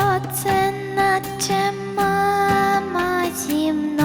Хто це наче мама зі мною?